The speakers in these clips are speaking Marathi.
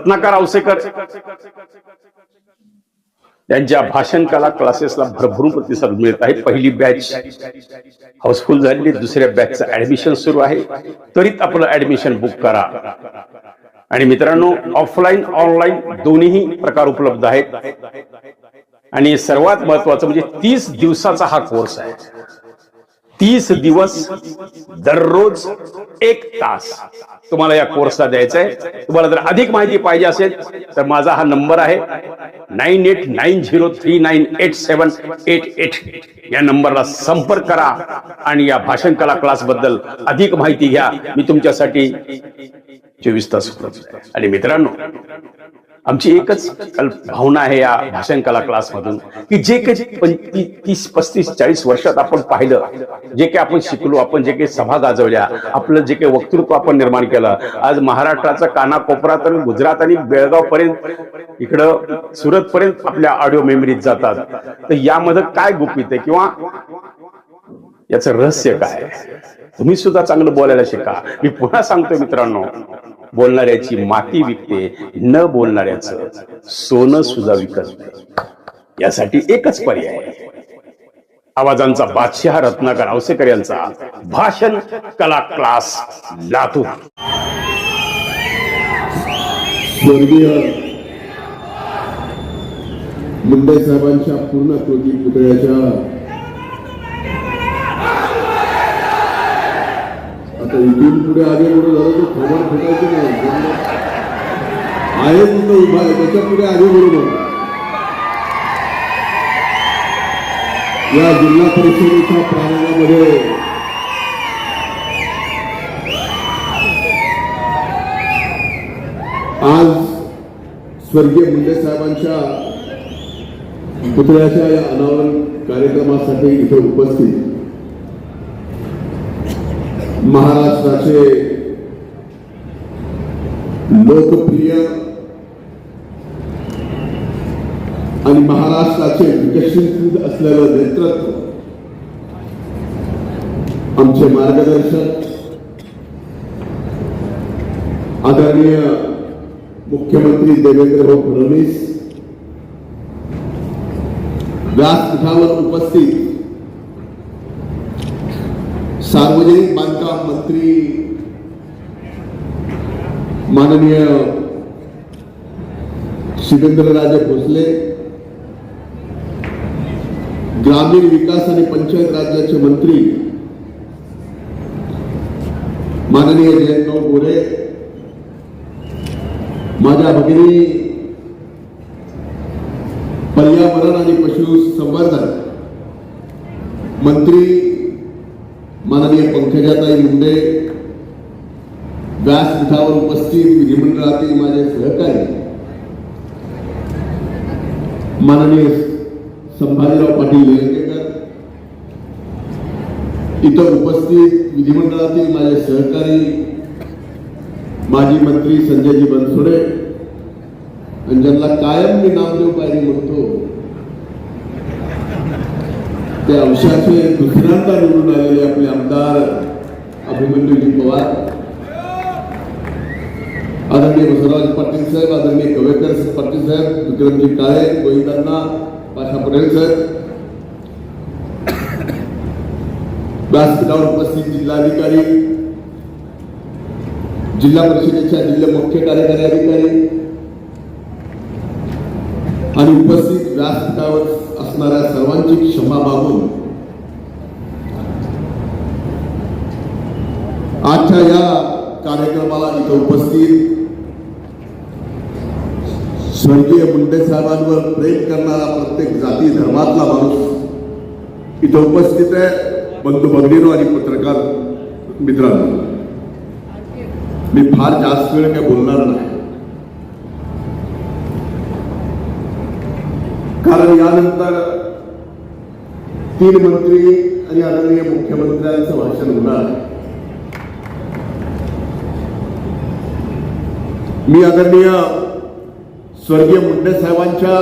रत्नाकर आवसेकर त्यांच्या भाषण कला क्लासेसला भरभरून प्रतिसाद मिळत आहे. पहिली बॅच हाऊसफुल झालेली दुसऱ्या बॅचचं ऍडमिशन सुरू आहे. त्वरित आपलं ऍडमिशन बुक करा. आणि मित्रांनो ऑफलाईन ऑनलाईन दोन्ही प्रकार उपलब्ध आहेत. आणि सर्वात महत्वाचं म्हणजे तीस दिवसाचा हा कोर्स आहे. तीस दिवस दररोज एक तास तुम्हाला या कोर्सला द्यायचा आहे तुम्हाला जर अधिक माहिती पाहिजे असेल तर माझा हा नंबर आहे nine eight nine zero three nine eight seven eight eight या नंबरला संपर्क करा आणि या भाषण कला क्लासबद्दल अधिक माहिती घ्या. मी तुमच्यासाठी चोवीस तास आणि मित्रांनो आमची एकच भावना आहे या भाषण कला क्लासमधून की जे काही पंचवीस तीस पस्तीस चाळीस वर्षात आपण पाहिलं जे काही आपण शिकलो आपण जे काही सभा गाजवल्या आपलं जे काही वक्तृत्व आपण निर्माण केलं आज महाराष्ट्राचा कानाकोपरात आणि गुजरात आणि बेळगाव पर्यंत इकडं सुरत पर्यंत आपल्या ऑडिओ मेमरीत जातात. तर यामध्ये काय गुपित आहे किंवा याचं रहस्य काय तुम्ही सुद्धा चांगलं बोलायला शिका. मी पुन्हा सांगतो मित्रांनो बोलणाऱ्याची माती विकते न बोलणाऱ्याचं सोनं सुद्धा विकत यासाठी एकच पर्याय आवाजांचा बादशाह रत्नाकर आवसेकर यांचा भाषण कला क्लास लातूर. स्वर्गीय मुंडे साहेबांच्या पूर्ण कृती पुतळ्याच्या आता इथून पुढे आगे पुढे झालं तर खबर फुटायची नाही. आहे तिथं उभा आहे त्याच्या पुढे आगे बरोबर या जिल्हा परिषदेच्या प्रांगणामध्ये आज स्वर्गीय मुंडे साहेबांच्या पुतळ्याच्या या अनावरण कार्यक्रमासाठी इथे उपस्थित महाराष्ट्राचे लोकप्रिय आणि महाराष्ट्राचे विकसित असलेलं नेतृत्व आमचे मार्गदर्शक आदरणीय मुख्यमंत्री देवेंद्र फडणवीस व्यासपीठावर उपस्थित सार्वजनिक बांधकाम मंत्री माननीय शिवेंद्रराजे भोसले ग्रामीण विकास आणि पंचायत राज्याचे मंत्री माननीय जयंतराव गोरे माझ्या भगिनी पर्यावरण आणि पशुसंवर्धन मंत्री माननीय पंकजाताई मुंडे व्यासपीठावर उपस्थित विधिमंडळातील माझे सहकारी माननीय संभाजीराव पाटील निलंगेकर इतर उपस्थित विधिमंडळातील माझे सहकारी माजी मंत्री संजयजी बनसोडे आणि ज्यांना कायम मी नामदेव पायरी म्हणतो त्या अंशाचे दुसऱ्यांदा निवडून आलेले आपले आमदार अभिमन्यूजी पवार आदरणीय बसवराज पाटील साहेब आदरणीय कवेकर पाटील साहेब विक्रमजी काळे गोविंदांना पाशा पटेल साहेब. व्यासपीठावर उपस्थित जिल्हाधिकारी जिल्हा परिषदेच्या जिल्हा मुख्य कार्यकारी अधिकारी आणि उपस्थित व्यासपीठावर असणाऱ्या सर्वांची क्षमा मागून आजच्या या कार्यक्रमाला इथं उपस्थित स्वर्गीय मुंडे साहेबांवर प्रेम करणारा प्रत्येक जाती धर्मातला माणूस इथं उपस्थित आहे. बंधू भगिनीनो आणि पत्रकार मित्रांनो मी फार जास्त वेळ काय बोलणार नाही. कारण यानंतर तीन मंत्री आणि आदरणीय मुख्यमंत्र्यांचं भाषण होणार. मी आदरणीय स्वर्गीय मुंडे साहेबांच्या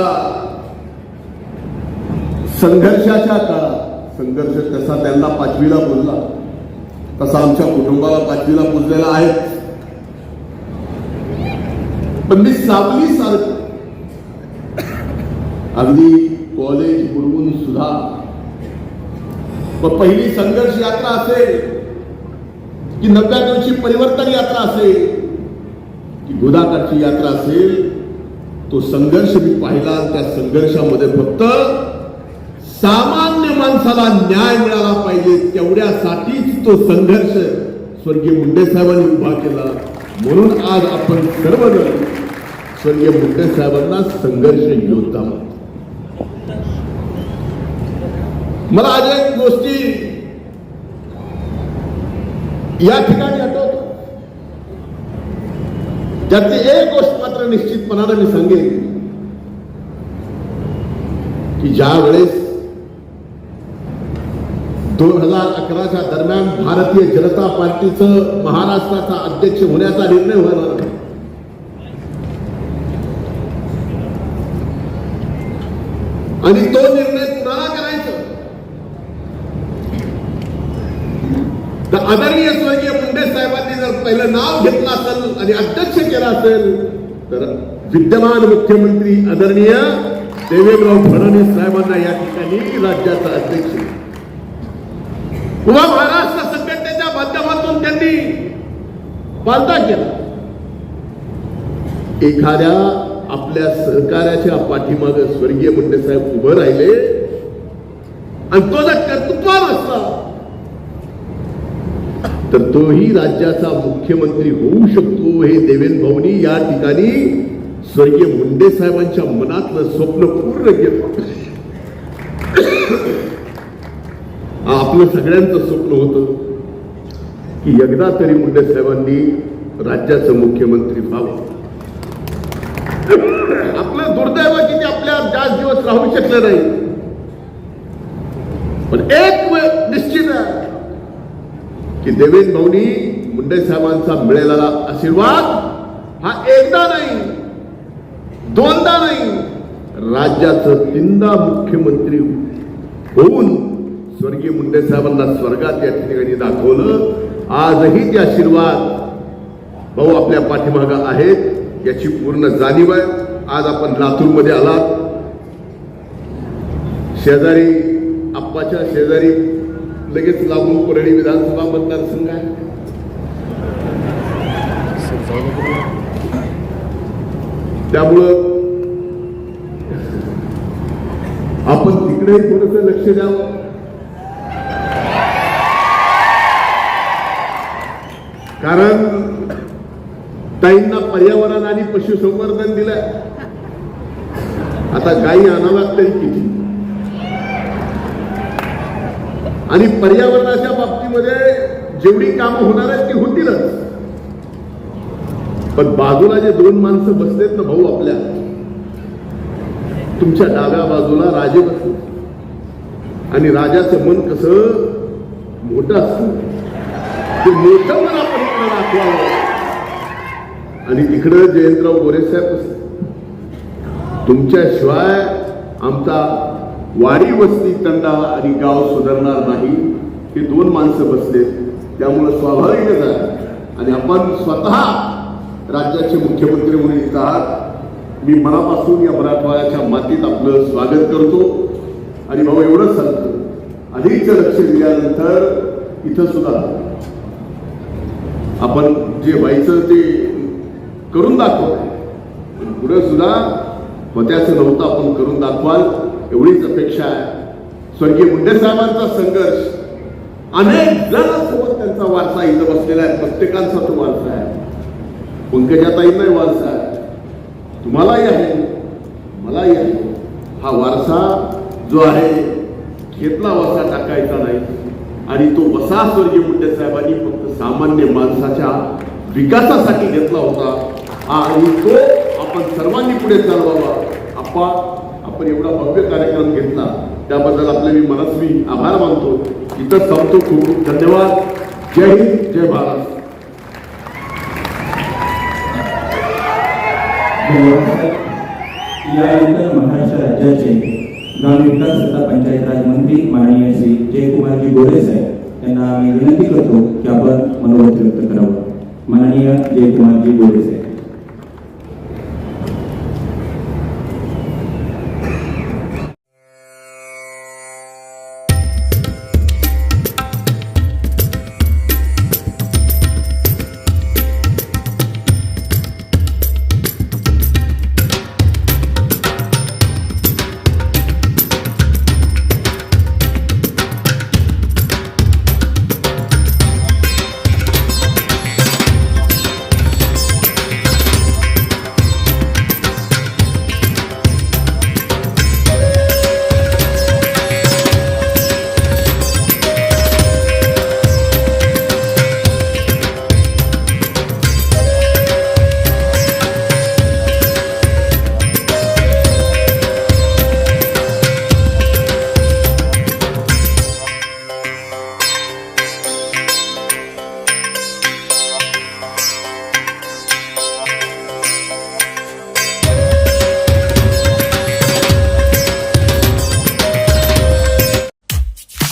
संघर्षाच्या काळात संघर्ष कसा त्यांना पाचवीला बोलला तसा आमच्या कुटुंबाला पाचवीला पोचलेला आहे पण मी सावली सारखं अगदी कॉलेज बुडवून सुद्धा. पहिली संघर्ष यात्रा असेल की नव्याण्णवची परिवर्तन यात्रा असेल की गुदाकारची यात्रा असेल तो संघर्ष मी पाहिला त्या संघर्षामध्ये फक्त सामान्य माणसाला न्याय मिळाला पाहिजे तेवढ्यासाठीच तो संघर्ष स्वर्गीय मुंडे साहेबांनी उभा केला. म्हणून आज आपण सर्वजण स्वर्गीय मुंडे साहेबांना संघर्ष योद्धा म्हणतो मला आज एक गोष्टी या ठिकाणी आठवतो. त्यातली एक गोष्ट मात्र निश्चितपणानं मी सांगेन की ज्या वेळेस दोन हजार अकराच्या दरम्यान भारतीय जनता पार्टीचं महाराष्ट्राचा अध्यक्ष होण्याचा निर्णय होणार आणि तो निर्णय आदरणीय स्वर्गीय मुंडे साहेबांनी जर पहिलं नाव घेतलं असेल आणि अध्यक्ष केलं असेल तर विद्यमान मुख्यमंत्री आदरणीय देवेंद्रराव फडणवीस साहेबांना या ठिकाणी राज्याचा अध्यक्ष. उभा महाराष्ट्र संघटनेच्या माध्यमातून त्यांनी पालता केला. एखाद्या आपल्या सहकार्याच्या पाठीमाग स्वर्गीय मुंडे साहेब उभं राहिले आणि तो जर कर्तृत्वान असला तर तोही राज्याचा मुख्यमंत्री होऊ शकतो हे देवेंद्र भाऊनी या ठिकाणी स्वर्गीय मुंडे साहेबांच्या मनातलं स्वप्न पूर्ण केलं. आपलं सगळ्यांचं स्वप्न होतं की एकदा तरी मुंडे साहेबांनी राज्याचं मुख्यमंत्री व्हावं. आपलं दुर्दैव की ते आपल्या जास्त दिवस राहू शकलं नाही. पण एक वेळ की देवेंद्र भाऊनी मुंडे साहेबांचा मिळालेला आशीर्वाद हा एकदा नाही दोनदा नाही राज्याचं तीनदा मुख्यमंत्री होऊन स्वर्गीय मुंडे साहेबांना स्वर्गात या ठिकाणी दाखवलं. आजही ते आशीर्वाद भाऊ आपल्या पाठीमागं आहेत याची पूर्ण जाणीव आहे. आज आपण लातूरमध्ये आलात. शेजारी आप्पाच्या शेजारी लगेच लागून परळी विधानसभा मतदारसंघ आहे. त्यामुळं आपण तिकडे थोडस लक्ष द्यावं. कारण ताईंना पर्यावरण आणि पशुसंवर्धन दिलंय. आता गायी आणाव्यात तरी किती? आणि पर्यावरणाच्या बाबतीमध्ये जेवढी कामं होणार आहेत ती होतीलच. पण बाजूला जे दोन माणसं बसलेत ना भाऊ आपल्या तुमच्या डाव्या बाजूला राजे बसले. आणि राजाचं मन कसं मोठं असतं. ते मोठं मन आपण दाखवावं. आणि तिकडं जयंतराव गोरे साहेब तुमच्याशिवाय आमचा वाडी वस्ती तंडा आणि गाव सुधारणार नाही हे दोन माणसं बसले त्यामुळं स्वाभाविकच आहे. आणि आपण स्वतः राज्याचे मुख्यमंत्री म्हणून इथं आहात. मी मनापासून या मराठवाड्याच्या मातीत आपलं स्वागत करतो. आणि भाऊ एवढंच सांगतो. अधिकचं लक्ष दिल्यानंतर इथं सुद्धा आपण जे व्हायचं ते करून दाखव पुढे सुद्धा होत्याचं नव्हतं आपण करून दाखवाल. एवढीच अपेक्षा आहे. स्वर्गीय मुंडे साहेबांचा संघर्ष. अनेक जणांसोबत त्यांचा वारसा इथं बसलेला आहे. प्रत्येकांचा तो वारसा आहे. पंकजाताईंनाही वारसा आहे. तुम्हालाही आहे. मलाही आहे. हा वारसा जो आहे घेतला वारसा टाकायचा नाही. आणि तो वसा स्वर्गीय मुंडे साहेबांनी फक्त सामान्य माणसाच्या विकासासाठी घेतला होता. आणि तो आपण सर्वांनी पुढे चालवावा. आपा आपण एवढा भव्य कार्यक्रम घेतला त्याबद्दल आपले मी मनस्वी आभार मानतो. इथं थांबतो खूप खूप धन्यवाद. जय हिंद जय महाराष्ट्र यानंतर महाराष्ट्र राज्याचे ग्रामविकास तथा पंचायत राज मंत्री माननीय श्री जयकुमारजी गोरे साहेब यांना मी विनंती करतो की आपण मनोवृत्ती व्यक्त करावं. माननीय जयकुमारजी गोरे साहेब.